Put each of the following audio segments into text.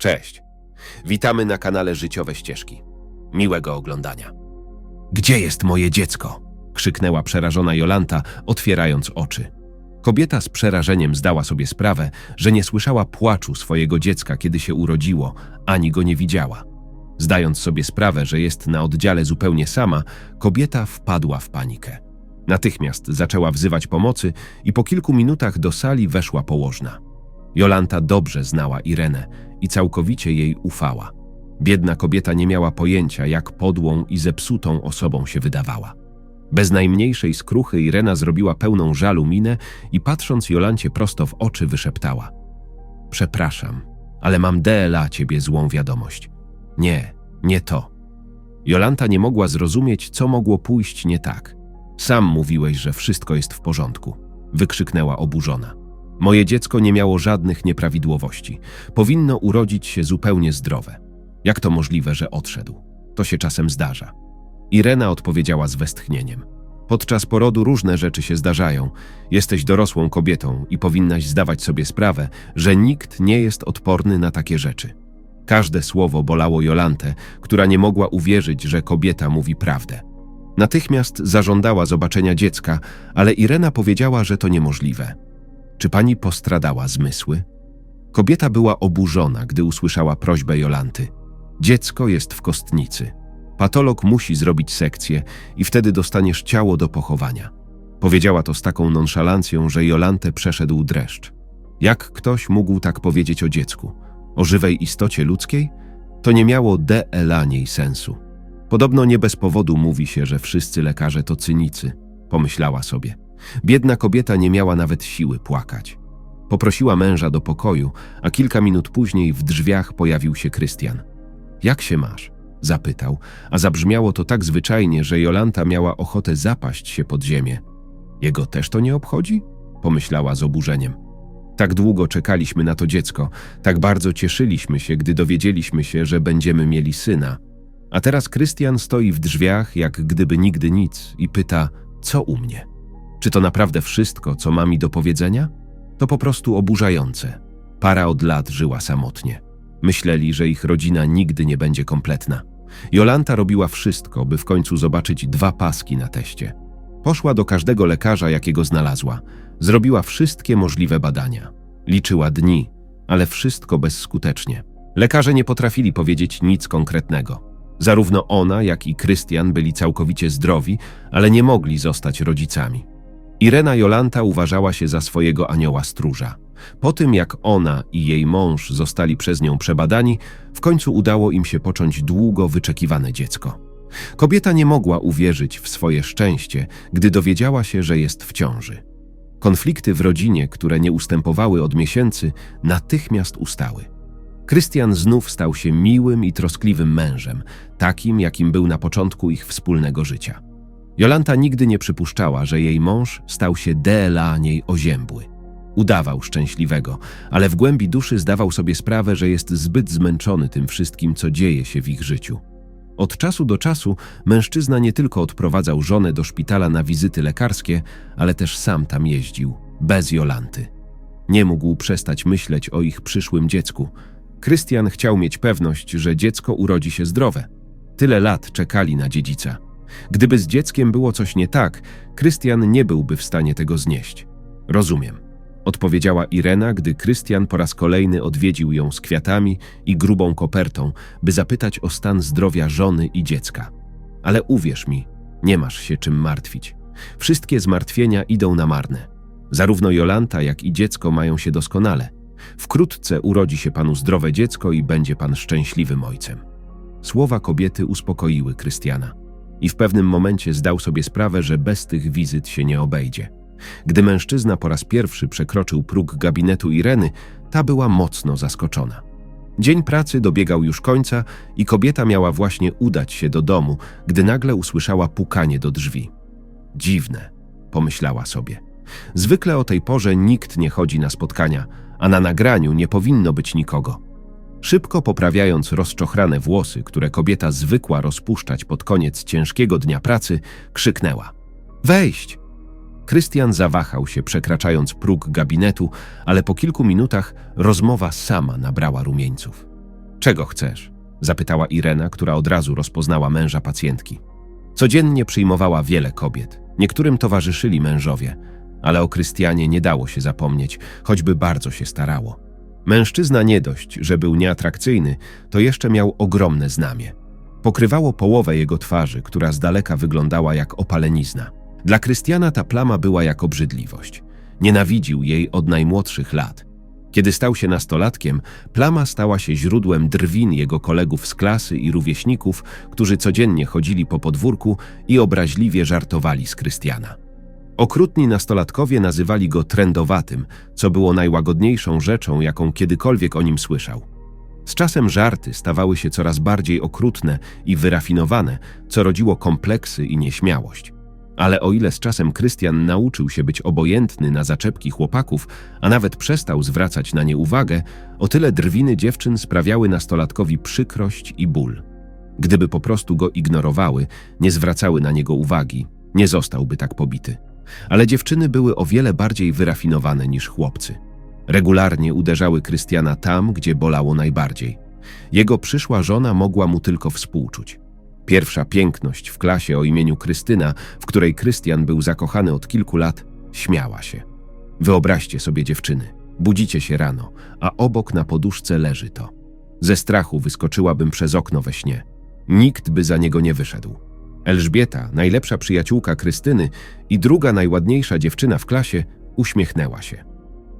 Cześć. Witamy na kanale Życiowe Ścieżki. Miłego oglądania. Gdzie jest moje dziecko? krzyknęła przerażona Jolanta, otwierając oczy. Kobieta z przerażeniem zdała sobie sprawę, że nie słyszała płaczu swojego dziecka, kiedy się urodziło, ani go nie widziała. Zdając sobie sprawę, że jest na oddziale zupełnie sama, kobieta wpadła w panikę. Natychmiast zaczęła wzywać pomocy i po kilku minutach do sali weszła położna. Jolanta dobrze znała Irenę i całkowicie jej ufała. Biedna kobieta nie miała pojęcia, jak podłą i zepsutą osobą się wydawała. Bez najmniejszej skruchy Irena zrobiła pełną żalu minę i patrząc Jolancie prosto w oczy wyszeptała. Przepraszam, ale mam DLA ciebie złą wiadomość. Nie, nie to. Jolanta nie mogła zrozumieć, co mogło pójść nie tak. Sam mówiłeś, że wszystko jest w porządku. Wykrzyknęła oburzona. Moje dziecko nie miało żadnych nieprawidłowości. Powinno urodzić się zupełnie zdrowe. Jak to możliwe, że odszedł? To się czasem zdarza. Irena odpowiedziała z westchnieniem. Podczas porodu różne rzeczy się zdarzają. Jesteś dorosłą kobietą i powinnaś zdawać sobie sprawę, że nikt nie jest odporny na takie rzeczy. Każde słowo bolało Jolantę, która nie mogła uwierzyć, że kobieta mówi prawdę. Natychmiast zażądała zobaczenia dziecka, ale Irena powiedziała, że to niemożliwe. Czy pani postradała zmysły? Kobieta była oburzona, gdy usłyszała prośbę Jolanty. Dziecko jest w kostnicy. Patolog musi zrobić sekcję i wtedy dostaniesz ciało do pochowania. Powiedziała to z taką nonszalancją, że Jolantę przeszedł dreszcz. Jak ktoś mógł tak powiedzieć o dziecku? O żywej istocie ludzkiej? To nie miało de sensu. Podobno nie bez powodu mówi się, że wszyscy lekarze to cynicy, pomyślała sobie. Biedna kobieta nie miała nawet siły płakać. Poprosiła męża do pokoju, a kilka minut później w drzwiach pojawił się Krystian. Jak się masz? zapytał, a zabrzmiało to tak zwyczajnie, że Jolanta miała ochotę zapaść się pod ziemię. Jego też to nie obchodzi? pomyślała z oburzeniem. Tak długo czekaliśmy na to dziecko, tak bardzo cieszyliśmy się, gdy dowiedzieliśmy się, że będziemy mieli syna. A teraz Krystian stoi w drzwiach, jak gdyby nigdy nic, i pyta: Co u mnie? Czy to naprawdę wszystko, co ma mi do powiedzenia? To po prostu oburzające. Para od lat żyła samotnie. Myśleli, że ich rodzina nigdy nie będzie kompletna. Jolanta robiła wszystko, by w końcu zobaczyć dwa paski na teście. Poszła do każdego lekarza, jakiego znalazła. Zrobiła wszystkie możliwe badania. Liczyła dni, ale wszystko bezskutecznie. Lekarze nie potrafili powiedzieć nic konkretnego. Zarówno ona, jak i Krystian byli całkowicie zdrowi, ale nie mogli zostać rodzicami. Irena Jolanta uważała się za swojego anioła stróża. Po tym, jak ona i jej mąż zostali przez nią przebadani, w końcu udało im się począć długo wyczekiwane dziecko. Kobieta nie mogła uwierzyć w swoje szczęście, gdy dowiedziała się, że jest w ciąży. Konflikty w rodzinie, które nie ustępowały od miesięcy, natychmiast ustały. Krystian znów stał się miłym i troskliwym mężem, takim, jakim był na początku ich wspólnego życia. Jolanta nigdy nie przypuszczała, że jej mąż stał się dla niej oziębły. Udawał szczęśliwego, ale w głębi duszy zdawał sobie sprawę, że jest zbyt zmęczony tym wszystkim, co dzieje się w ich życiu. Od czasu do czasu mężczyzna nie tylko odprowadzał żonę do szpitala na wizyty lekarskie, ale też sam tam jeździł, bez Jolanty. Nie mógł przestać myśleć o ich przyszłym dziecku. Krystian chciał mieć pewność, że dziecko urodzi się zdrowe. Tyle lat czekali na dziedzica. Gdyby z dzieckiem było coś nie tak, Krystian nie byłby w stanie tego znieść. Rozumiem odpowiedziała Irena, gdy Krystian po raz kolejny odwiedził ją z kwiatami i grubą kopertą, by zapytać o stan zdrowia żony i dziecka. Ale uwierz mi, nie masz się czym martwić. Wszystkie zmartwienia idą na marne. Zarówno Jolanta, jak i dziecko mają się doskonale. Wkrótce urodzi się panu zdrowe dziecko i będzie pan szczęśliwym ojcem. Słowa kobiety uspokoiły Krystiana i w pewnym momencie zdał sobie sprawę, że bez tych wizyt się nie obejdzie. Gdy mężczyzna po raz pierwszy przekroczył próg gabinetu Ireny, ta była mocno zaskoczona. Dzień pracy dobiegał już końca i kobieta miała właśnie udać się do domu, gdy nagle usłyszała pukanie do drzwi. Dziwne, pomyślała sobie. Zwykle o tej porze nikt nie chodzi na spotkania, a na nagraniu nie powinno być nikogo. Szybko poprawiając rozczochrane włosy, które kobieta zwykła rozpuszczać pod koniec ciężkiego dnia pracy, krzyknęła: Wejść! Krystian zawahał się, przekraczając próg gabinetu, ale po kilku minutach rozmowa sama nabrała rumieńców. Czego chcesz? zapytała Irena, która od razu rozpoznała męża pacjentki. Codziennie przyjmowała wiele kobiet. Niektórym towarzyszyli mężowie, ale o Krystianie nie dało się zapomnieć, choćby bardzo się starało. Mężczyzna nie dość, że był nieatrakcyjny, to jeszcze miał ogromne znamie. Pokrywało połowę jego twarzy, która z daleka wyglądała jak opalenizna. Dla Krystiana ta plama była jak obrzydliwość. Nienawidził jej od najmłodszych lat. Kiedy stał się nastolatkiem, plama stała się źródłem drwin jego kolegów z klasy i rówieśników, którzy codziennie chodzili po podwórku i obraźliwie żartowali z Krystiana. Okrutni nastolatkowie nazywali go trendowatym, co było najłagodniejszą rzeczą, jaką kiedykolwiek o nim słyszał. Z czasem żarty stawały się coraz bardziej okrutne i wyrafinowane, co rodziło kompleksy i nieśmiałość. Ale o ile z czasem Krystian nauczył się być obojętny na zaczepki chłopaków, a nawet przestał zwracać na nie uwagę, o tyle drwiny dziewczyn sprawiały nastolatkowi przykrość i ból. Gdyby po prostu go ignorowały, nie zwracały na niego uwagi, nie zostałby tak pobity. Ale dziewczyny były o wiele bardziej wyrafinowane niż chłopcy. Regularnie uderzały Krystiana tam, gdzie bolało najbardziej. Jego przyszła żona mogła mu tylko współczuć. Pierwsza piękność w klasie o imieniu Krystyna, w której Krystian był zakochany od kilku lat, śmiała się. Wyobraźcie sobie dziewczyny. Budzicie się rano, a obok na poduszce leży to. Ze strachu wyskoczyłabym przez okno we śnie. Nikt by za niego nie wyszedł. Elżbieta, najlepsza przyjaciółka Krystyny i druga najładniejsza dziewczyna w klasie, uśmiechnęła się.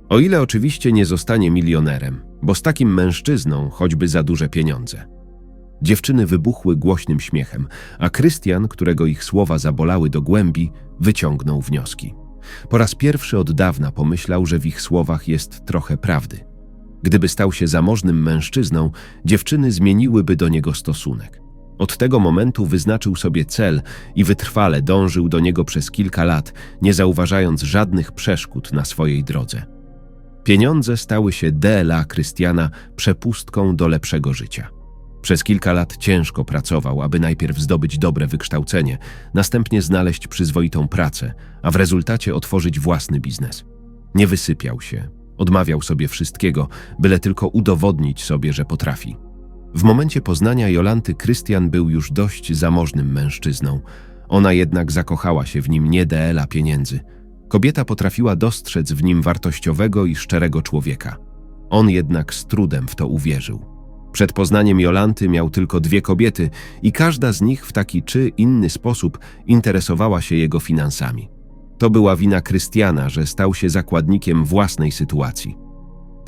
O ile oczywiście nie zostanie milionerem, bo z takim mężczyzną choćby za duże pieniądze. Dziewczyny wybuchły głośnym śmiechem, a Krystian, którego ich słowa zabolały do głębi, wyciągnął wnioski. Po raz pierwszy od dawna pomyślał, że w ich słowach jest trochę prawdy. Gdyby stał się zamożnym mężczyzną, dziewczyny zmieniłyby do niego stosunek. Od tego momentu wyznaczył sobie cel i wytrwale dążył do niego przez kilka lat, nie zauważając żadnych przeszkód na swojej drodze. Pieniądze stały się DLA Krystiana przepustką do lepszego życia. Przez kilka lat ciężko pracował, aby najpierw zdobyć dobre wykształcenie, następnie znaleźć przyzwoitą pracę, a w rezultacie otworzyć własny biznes. Nie wysypiał się, odmawiał sobie wszystkiego, byle tylko udowodnić sobie, że potrafi. W momencie poznania Jolanty Krystian był już dość zamożnym mężczyzną. Ona jednak zakochała się w nim nie DLA pieniędzy. Kobieta potrafiła dostrzec w nim wartościowego i szczerego człowieka. On jednak z trudem w to uwierzył. Przed poznaniem Jolanty miał tylko dwie kobiety i każda z nich w taki czy inny sposób interesowała się jego finansami. To była wina Krystiana, że stał się zakładnikiem własnej sytuacji.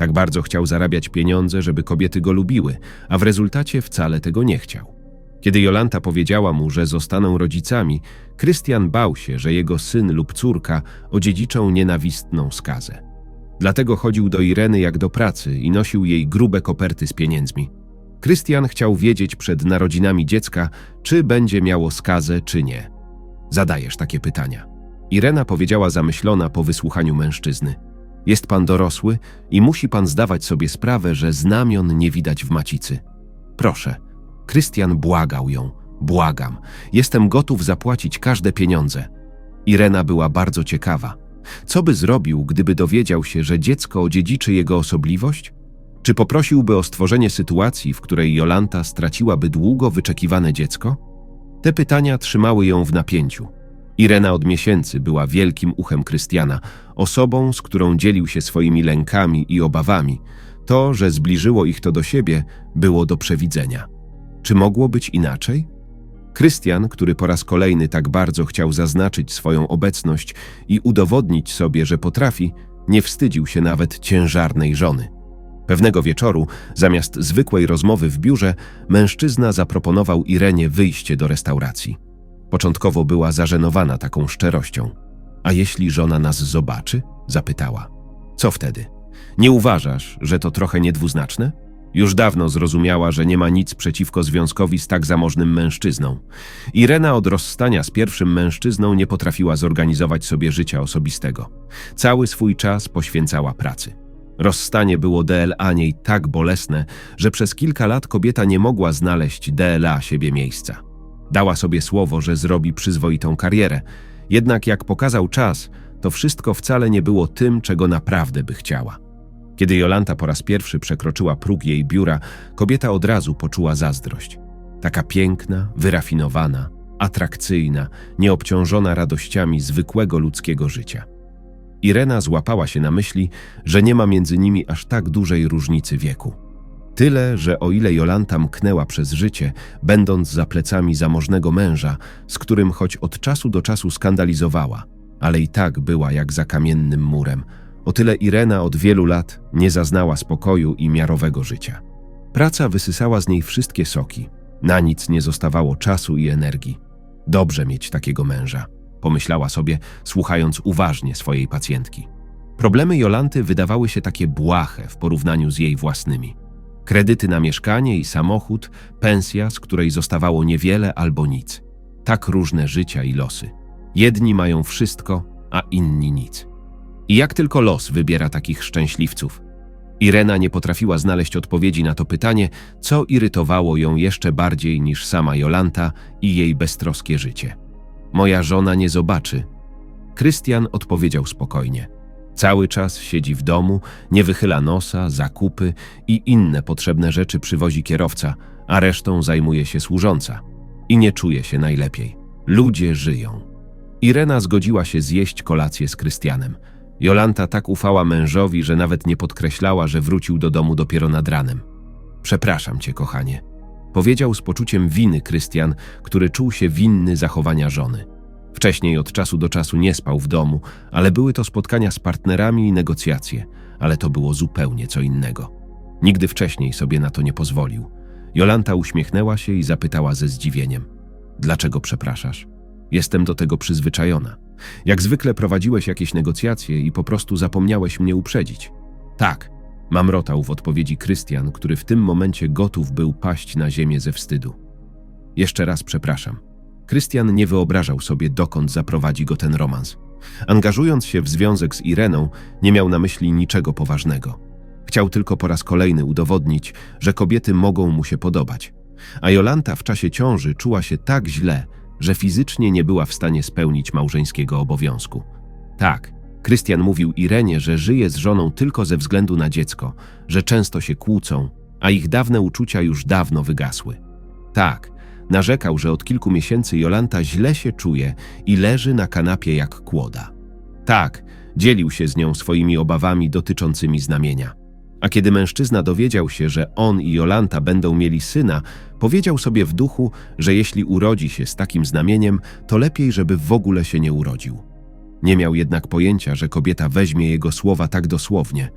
Tak bardzo chciał zarabiać pieniądze, żeby kobiety go lubiły, a w rezultacie wcale tego nie chciał. Kiedy Jolanta powiedziała mu, że zostaną rodzicami, Krystian bał się, że jego syn lub córka odziedziczą nienawistną skazę. Dlatego chodził do Ireny jak do pracy i nosił jej grube koperty z pieniędzmi. Krystian chciał wiedzieć przed narodzinami dziecka, czy będzie miało skazę, czy nie. Zadajesz takie pytania. Irena powiedziała zamyślona po wysłuchaniu mężczyzny. Jest pan dorosły i musi pan zdawać sobie sprawę, że znamion nie widać w macicy. Proszę. Krystian błagał ją. Błagam. Jestem gotów zapłacić każde pieniądze. Irena była bardzo ciekawa. Co by zrobił, gdyby dowiedział się, że dziecko odziedziczy jego osobliwość? Czy poprosiłby o stworzenie sytuacji, w której Jolanta straciłaby długo wyczekiwane dziecko? Te pytania trzymały ją w napięciu. Irena od miesięcy była wielkim uchem Krystiana, osobą, z którą dzielił się swoimi lękami i obawami. To, że zbliżyło ich to do siebie, było do przewidzenia. Czy mogło być inaczej? Krystian, który po raz kolejny tak bardzo chciał zaznaczyć swoją obecność i udowodnić sobie, że potrafi, nie wstydził się nawet ciężarnej żony. Pewnego wieczoru, zamiast zwykłej rozmowy w biurze, mężczyzna zaproponował Irenie wyjście do restauracji. Początkowo była zażenowana taką szczerością. A jeśli żona nas zobaczy? zapytała. Co wtedy? Nie uważasz, że to trochę niedwuznaczne? Już dawno zrozumiała, że nie ma nic przeciwko związkowi z tak zamożnym mężczyzną. Irena od rozstania z pierwszym mężczyzną nie potrafiła zorganizować sobie życia osobistego. Cały swój czas poświęcała pracy. Rozstanie było DLA niej tak bolesne, że przez kilka lat kobieta nie mogła znaleźć DLA siebie miejsca. Dała sobie słowo, że zrobi przyzwoitą karierę, jednak jak pokazał czas, to wszystko wcale nie było tym, czego naprawdę by chciała. Kiedy Jolanta po raz pierwszy przekroczyła próg jej biura, kobieta od razu poczuła zazdrość. Taka piękna, wyrafinowana, atrakcyjna, nieobciążona radościami zwykłego ludzkiego życia. Irena złapała się na myśli, że nie ma między nimi aż tak dużej różnicy wieku. Tyle, że o ile Jolanta mknęła przez życie, będąc za plecami zamożnego męża, z którym choć od czasu do czasu skandalizowała, ale i tak była jak za kamiennym murem, o tyle Irena od wielu lat nie zaznała spokoju i miarowego życia. Praca wysysała z niej wszystkie soki, na nic nie zostawało czasu i energii. Dobrze mieć takiego męża, pomyślała sobie, słuchając uważnie swojej pacjentki. Problemy Jolanty wydawały się takie błahe w porównaniu z jej własnymi. Kredyty na mieszkanie i samochód, pensja, z której zostawało niewiele albo nic. Tak różne życia i losy. Jedni mają wszystko, a inni nic. I jak tylko los wybiera takich szczęśliwców? Irena nie potrafiła znaleźć odpowiedzi na to pytanie, co irytowało ją jeszcze bardziej niż sama Jolanta i jej beztroskie życie. Moja żona nie zobaczy. Krystian odpowiedział spokojnie. Cały czas siedzi w domu, nie wychyla nosa, zakupy i inne potrzebne rzeczy przywozi kierowca, a resztą zajmuje się służąca. I nie czuje się najlepiej. Ludzie żyją. Irena zgodziła się zjeść kolację z Krystianem. Jolanta tak ufała mężowi, że nawet nie podkreślała, że wrócił do domu dopiero nad ranem. Przepraszam cię, kochanie. Powiedział z poczuciem winy Krystian, który czuł się winny zachowania żony. Wcześniej od czasu do czasu nie spał w domu, ale były to spotkania z partnerami i negocjacje, ale to było zupełnie co innego. Nigdy wcześniej sobie na to nie pozwolił. Jolanta uśmiechnęła się i zapytała ze zdziwieniem: Dlaczego przepraszasz? Jestem do tego przyzwyczajona. Jak zwykle prowadziłeś jakieś negocjacje i po prostu zapomniałeś mnie uprzedzić. Tak, mamrotał w odpowiedzi Krystian, który w tym momencie gotów był paść na ziemię ze wstydu. Jeszcze raz przepraszam. Krystian nie wyobrażał sobie, dokąd zaprowadzi go ten romans. Angażując się w związek z Ireną, nie miał na myśli niczego poważnego. Chciał tylko po raz kolejny udowodnić, że kobiety mogą mu się podobać. A Jolanta w czasie ciąży czuła się tak źle, że fizycznie nie była w stanie spełnić małżeńskiego obowiązku. Tak, Krystian mówił Irenie, że żyje z żoną tylko ze względu na dziecko, że często się kłócą, a ich dawne uczucia już dawno wygasły. Tak, narzekał, że od kilku miesięcy Jolanta źle się czuje i leży na kanapie jak kłoda. Tak, dzielił się z nią swoimi obawami dotyczącymi znamienia. A kiedy mężczyzna dowiedział się, że on i Jolanta będą mieli syna, powiedział sobie w duchu, że jeśli urodzi się z takim znamieniem, to lepiej, żeby w ogóle się nie urodził. Nie miał jednak pojęcia, że kobieta weźmie jego słowa tak dosłownie.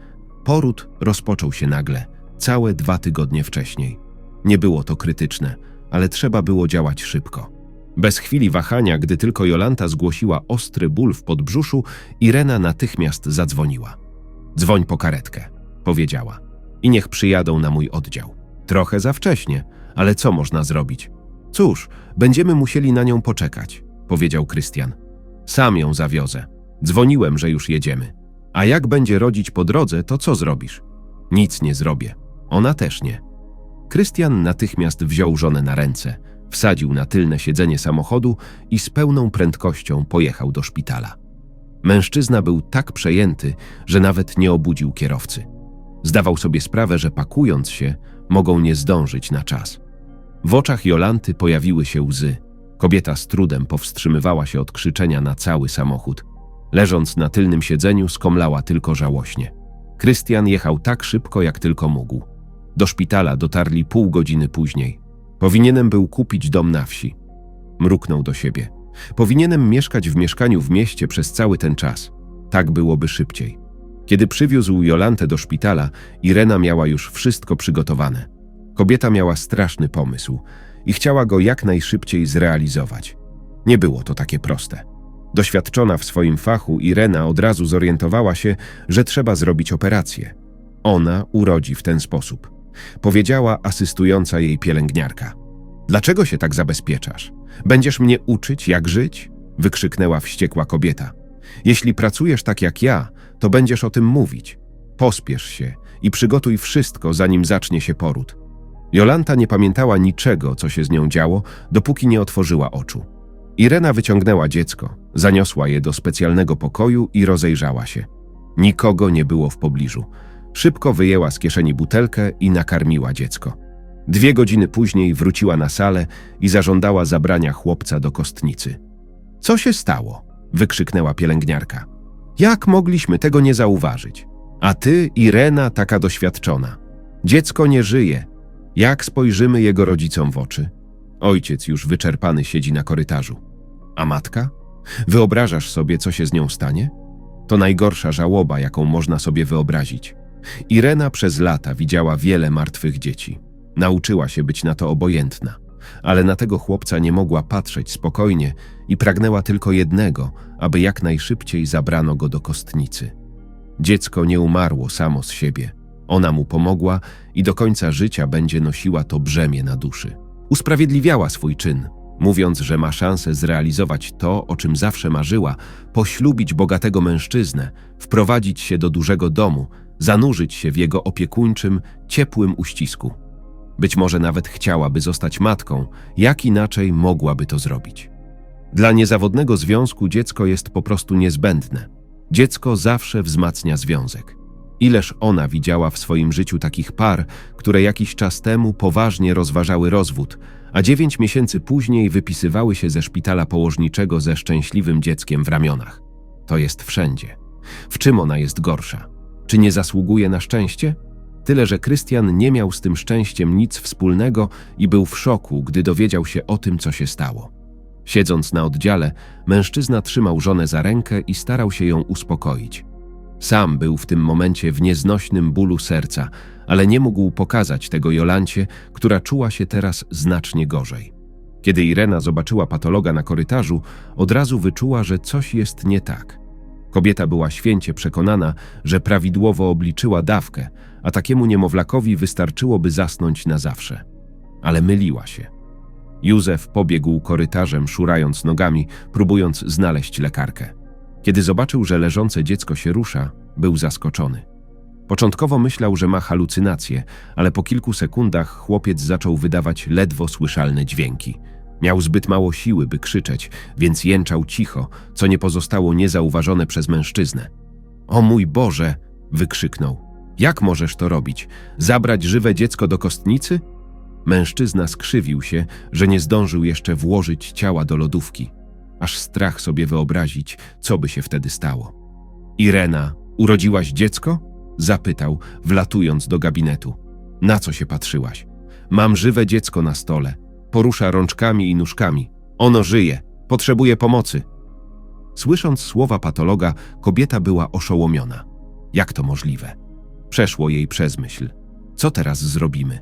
Poród rozpoczął się nagle, całe dwa tygodnie wcześniej. Nie było to krytyczne, ale trzeba było działać szybko. Bez chwili wahania, gdy tylko Jolanta zgłosiła ostry ból w podbrzuszu, Irena natychmiast zadzwoniła. Dzwoń po karetkę powiedziała. I niech przyjadą na mój oddział. Trochę za wcześnie, ale co można zrobić? Cóż, będziemy musieli na nią poczekać, powiedział Krystian. Sam ją zawiozę. Dzwoniłem, że już jedziemy. A jak będzie rodzić po drodze, to co zrobisz? Nic nie zrobię. Ona też nie. Krystian natychmiast wziął żonę na ręce, wsadził na tylne siedzenie samochodu i z pełną prędkością pojechał do szpitala. Mężczyzna był tak przejęty, że nawet nie obudził kierowcy. Zdawał sobie sprawę, że pakując się, mogą nie zdążyć na czas. W oczach Jolanty pojawiły się łzy. Kobieta z trudem powstrzymywała się od krzyczenia na cały samochód. Leżąc na tylnym siedzeniu, skomlała tylko żałośnie. Krystian jechał tak szybko, jak tylko mógł. Do szpitala dotarli pół godziny później. Powinienem był kupić dom na wsi. Mruknął do siebie. Powinienem mieszkać w mieszkaniu w mieście przez cały ten czas. Tak byłoby szybciej. Kiedy przywiózł Jolantę do szpitala, Irena miała już wszystko przygotowane. Kobieta miała straszny pomysł i chciała go jak najszybciej zrealizować. Nie było to takie proste. Doświadczona w swoim fachu, Irena od razu zorientowała się, że trzeba zrobić operację. Ona urodzi w ten sposób. Powiedziała asystująca jej pielęgniarka. Dlaczego się tak zabezpieczasz? Będziesz mnie uczyć, jak żyć? wykrzyknęła wściekła kobieta. Jeśli pracujesz tak jak ja, to będziesz o tym mówić. Pospiesz się i przygotuj wszystko, zanim zacznie się poród. Jolanta nie pamiętała niczego, co się z nią działo, dopóki nie otworzyła oczu. Irena wyciągnęła dziecko, zaniosła je do specjalnego pokoju i rozejrzała się. Nikogo nie było w pobliżu. Szybko wyjęła z kieszeni butelkę i nakarmiła dziecko. Dwie godziny później wróciła na salę i zażądała zabrania chłopca do kostnicy. Co się stało? wykrzyknęła pielęgniarka. Jak mogliśmy tego nie zauważyć? A ty, Irena, taka doświadczona. Dziecko nie żyje. Jak spojrzymy jego rodzicom w oczy? Ojciec już wyczerpany siedzi na korytarzu. A matka? Wyobrażasz sobie, co się z nią stanie? To najgorsza żałoba, jaką można sobie wyobrazić. Irena przez lata widziała wiele martwych dzieci. Nauczyła się być na to obojętna, ale na tego chłopca nie mogła patrzeć spokojnie i pragnęła tylko jednego, aby jak najszybciej zabrano go do kostnicy. Dziecko nie umarło samo z siebie. Ona mu pomogła i do końca życia będzie nosiła to brzemię na duszy. Usprawiedliwiała swój czyn, mówiąc, że ma szansę zrealizować to, o czym zawsze marzyła, poślubić bogatego mężczyznę, wprowadzić się do dużego domu, zanurzyć się w jego opiekuńczym, ciepłym uścisku. Być może nawet chciałaby zostać matką, jak inaczej mogłaby to zrobić. Dla niezawodnego związku dziecko jest po prostu niezbędne. Dziecko zawsze wzmacnia związek. Ileż ona widziała w swoim życiu takich par, które jakiś czas temu poważnie rozważały rozwód, a dziewięć miesięcy później wypisywały się ze szpitala położniczego ze szczęśliwym dzieckiem w ramionach. To jest wszędzie. W czym ona jest gorsza? Czy nie zasługuje na szczęście? Tyle, że Krystian nie miał z tym szczęściem nic wspólnego i był w szoku, gdy dowiedział się o tym, co się stało. Siedząc na oddziale, mężczyzna trzymał żonę za rękę i starał się ją uspokoić. Sam był w tym momencie w nieznośnym bólu serca, ale nie mógł pokazać tego Jolancie, która czuła się teraz znacznie gorzej. Kiedy Irena zobaczyła patologa na korytarzu, od razu wyczuła, że coś jest nie tak. Kobieta była święcie przekonana, że prawidłowo obliczyła dawkę, a takiemu niemowlakowi wystarczyłoby zasnąć na zawsze. Ale myliła się. Józef pobiegł korytarzem, szurając nogami, próbując znaleźć lekarkę. Kiedy zobaczył, że leżące dziecko się rusza, był zaskoczony. Początkowo myślał, że ma halucynacje, ale po kilku sekundach chłopiec zaczął wydawać ledwo słyszalne dźwięki. Miał zbyt mało siły, by krzyczeć, więc jęczał cicho, co nie pozostało niezauważone przez mężczyznę. O mój Boże! wykrzyknął. Jak możesz to robić? Zabrać żywe dziecko do kostnicy? Mężczyzna skrzywił się, że nie zdążył jeszcze włożyć ciała do lodówki. Aż strach sobie wyobrazić, co by się wtedy stało. Irena, urodziłaś dziecko? Zapytał, wlatując do gabinetu. Na co się patrzyłaś? Mam żywe dziecko na stole. Porusza rączkami i nóżkami. Ono żyje. Potrzebuje pomocy. Słysząc słowa patologa, kobieta była oszołomiona. Jak to możliwe? Przeszło jej przez myśl. Co teraz zrobimy?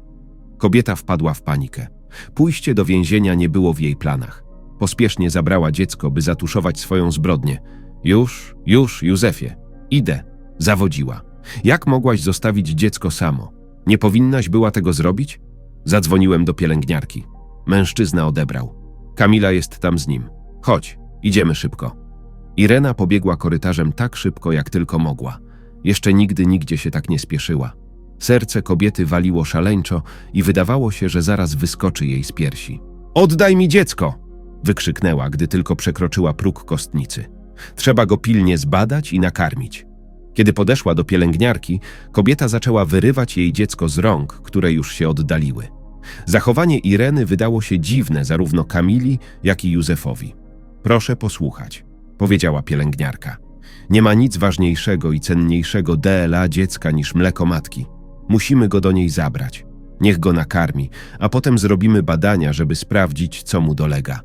Kobieta wpadła w panikę. Pójście do więzienia nie było w jej planach. Pospiesznie zabrała dziecko, by zatuszować swoją zbrodnię. Już, już, Józefie, idę. Zawodziła. Jak mogłaś zostawić dziecko samo? Nie powinnaś była tego zrobić? Zadzwoniłem do pielęgniarki. Mężczyzna odebrał. Kamila jest tam z nim. Chodź, idziemy szybko. Irena pobiegła korytarzem tak szybko, jak tylko mogła. Jeszcze nigdy nigdzie się tak nie spieszyła. Serce kobiety waliło szaleńczo i wydawało się, że zaraz wyskoczy jej z piersi. Oddaj mi dziecko! wykrzyknęła, gdy tylko przekroczyła próg kostnicy. Trzeba go pilnie zbadać i nakarmić. Kiedy podeszła do pielęgniarki, kobieta zaczęła wyrywać jej dziecko z rąk, które już się oddaliły. Zachowanie Ireny wydało się dziwne zarówno Kamili, jak i Józefowi. Proszę posłuchać, powiedziała pielęgniarka. Nie ma nic ważniejszego i cenniejszego DLA dziecka niż mleko matki. Musimy go do niej zabrać. Niech go nakarmi, a potem zrobimy badania, żeby sprawdzić, co mu dolega.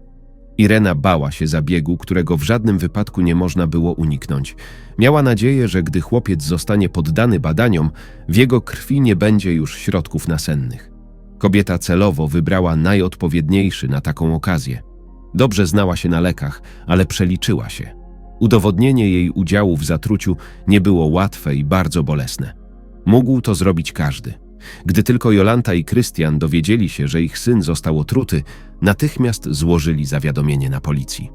Irena bała się zabiegu, którego w żadnym wypadku nie można było uniknąć. Miała nadzieję, że gdy chłopiec zostanie poddany badaniom, w jego krwi nie będzie już środków nasennych. Kobieta celowo wybrała najodpowiedniejszy na taką okazję. Dobrze znała się na lekach, ale przeliczyła się. Udowodnienie jej udziału w zatruciu nie było łatwe i bardzo bolesne. Mógł to zrobić każdy. Gdy tylko Jolanta i Krystian dowiedzieli się, że ich syn został otruty, natychmiast złożyli zawiadomienie na policji.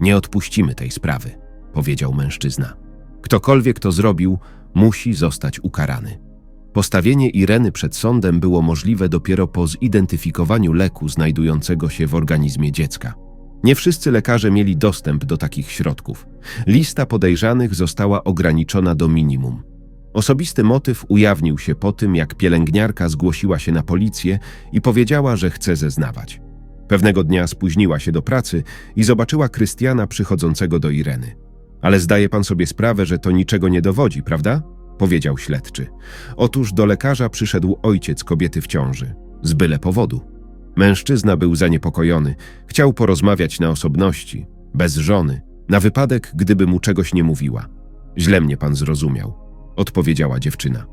Nie odpuścimy tej sprawy, powiedział mężczyzna. Ktokolwiek to zrobił, musi zostać ukarany. Postawienie Ireny przed sądem było możliwe dopiero po zidentyfikowaniu leku znajdującego się w organizmie dziecka. Nie wszyscy lekarze mieli dostęp do takich środków. Lista podejrzanych została ograniczona do minimum. Osobisty motyw ujawnił się po tym, jak pielęgniarka zgłosiła się na policję i powiedziała, że chce zeznawać. Pewnego dnia spóźniła się do pracy i zobaczyła Krystiana przychodzącego do Ireny. Ale zdaje pan sobie sprawę, że to niczego nie dowodzi, prawda? Powiedział śledczy. Otóż do lekarza przyszedł ojciec kobiety w ciąży. Z byle powodu. Mężczyzna był zaniepokojony. Chciał porozmawiać na osobności, bez żony, na wypadek, gdyby mu czegoś nie mówiła. Źle mnie pan zrozumiał, odpowiedziała dziewczyna.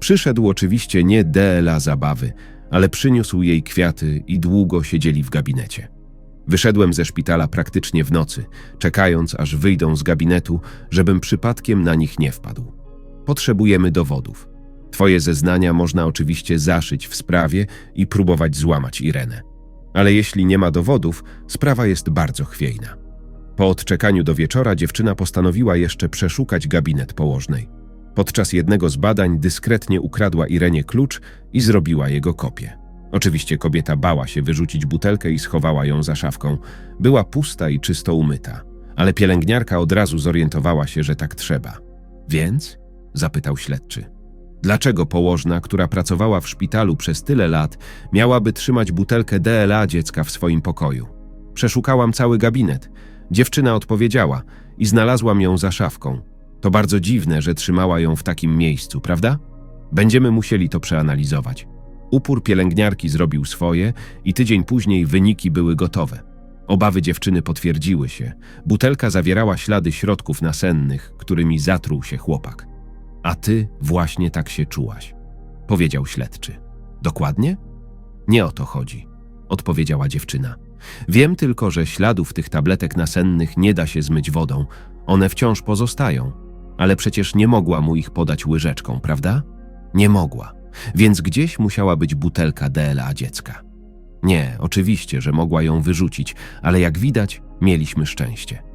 Przyszedł oczywiście nie DLA zabawy, ale przyniósł jej kwiaty i długo siedzieli w gabinecie. Wyszedłem ze szpitala praktycznie w nocy, czekając aż wyjdą z gabinetu, żebym przypadkiem na nich nie wpadł. Potrzebujemy dowodów. Twoje zeznania można oczywiście zaszyć w sprawie i próbować złamać Irenę. Ale jeśli nie ma dowodów, sprawa jest bardzo chwiejna. Po odczekaniu do wieczora dziewczyna postanowiła jeszcze przeszukać gabinet położnej. Podczas jednego z badań dyskretnie ukradła Irenie klucz i zrobiła jego kopię. Oczywiście kobieta bała się wyrzucić butelkę i schowała ją za szafką. Była pusta i czysto umyta, ale pielęgniarka od razu zorientowała się, że tak trzeba. Więc? Zapytał śledczy. Dlaczego położna, która pracowała w szpitalu przez tyle lat, miałaby trzymać butelkę DLA dziecka w swoim pokoju? Przeszukałam cały gabinet. Dziewczyna odpowiedziała i znalazłam ją za szafką. To bardzo dziwne, że trzymała ją w takim miejscu, prawda? Będziemy musieli to przeanalizować. Upór pielęgniarki zrobił swoje i tydzień później wyniki były gotowe. Obawy dziewczyny potwierdziły się. Butelka zawierała ślady środków nasennych, którymi zatruł się chłopak. A ty właśnie tak się czułaś, powiedział śledczy. Dokładnie? Nie o to chodzi, odpowiedziała dziewczyna. Wiem tylko, że śladów tych tabletek nasennych nie da się zmyć wodą. One wciąż pozostają. Ale przecież nie mogła mu ich podać łyżeczką, prawda? Nie mogła. Więc gdzieś musiała być butelka DLA dziecka. Nie, oczywiście, że mogła ją wyrzucić, ale jak widać, mieliśmy szczęście.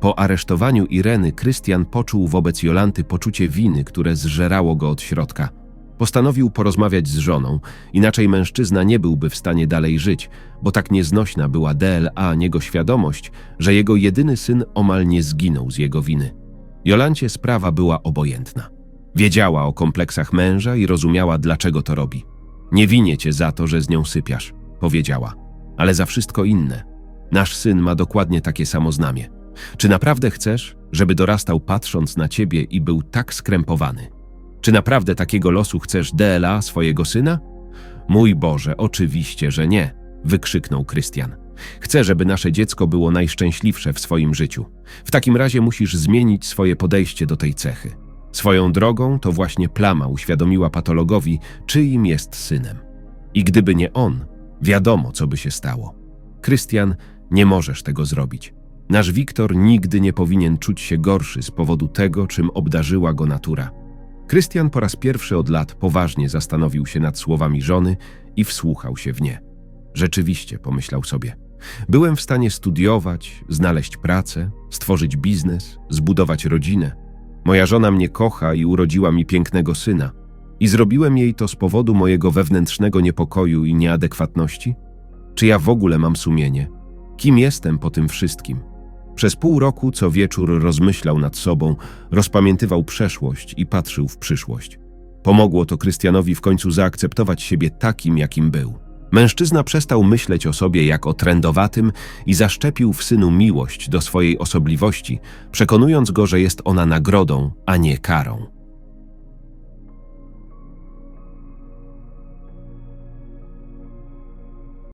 Po aresztowaniu Ireny, Krystian poczuł wobec Jolanty poczucie winy, które zżerało go od środka. Postanowił porozmawiać z żoną, inaczej mężczyzna nie byłby w stanie dalej żyć, bo tak nieznośna była DLA niego świadomość, że jego jedyny syn omal nie zginął z jego winy. Jolancie sprawa była obojętna. Wiedziała o kompleksach męża i rozumiała, dlaczego to robi. Nie winię cię za to, że z nią sypiasz, powiedziała, ale za wszystko inne. Nasz syn ma dokładnie takie samo znamie. Czy naprawdę chcesz, żeby dorastał patrząc na ciebie i był tak skrępowany? Czy naprawdę takiego losu chcesz DLA swojego syna? Mój Boże, oczywiście, że nie, wykrzyknął Krystian. Chcę, żeby nasze dziecko było najszczęśliwsze w swoim życiu. W takim razie musisz zmienić swoje podejście do tej cechy. Swoją drogą to właśnie plama uświadomiła patologowi, czyim jest synem. I gdyby nie on, wiadomo, co by się stało. Krystian, nie możesz tego zrobić. Nasz Wiktor nigdy nie powinien czuć się gorszy z powodu tego, czym obdarzyła go natura. Krystian po raz pierwszy od lat poważnie zastanowił się nad słowami żony i wsłuchał się w nie. Rzeczywiście, pomyślał sobie. Byłem w stanie studiować, znaleźć pracę, stworzyć biznes, zbudować rodzinę. Moja żona mnie kocha i urodziła mi pięknego syna. I zrobiłem jej to z powodu mojego wewnętrznego niepokoju i nieadekwatności? Czy ja w ogóle mam sumienie? Kim jestem po tym wszystkim? Przez pół roku co wieczór rozmyślał nad sobą, rozpamiętywał przeszłość i patrzył w przyszłość. Pomogło to Krystianowi w końcu zaakceptować siebie takim, jakim był. Mężczyzna przestał myśleć o sobie jak o trendowatym i zaszczepił w synu miłość do swojej osobliwości, przekonując go, że jest ona nagrodą, a nie karą.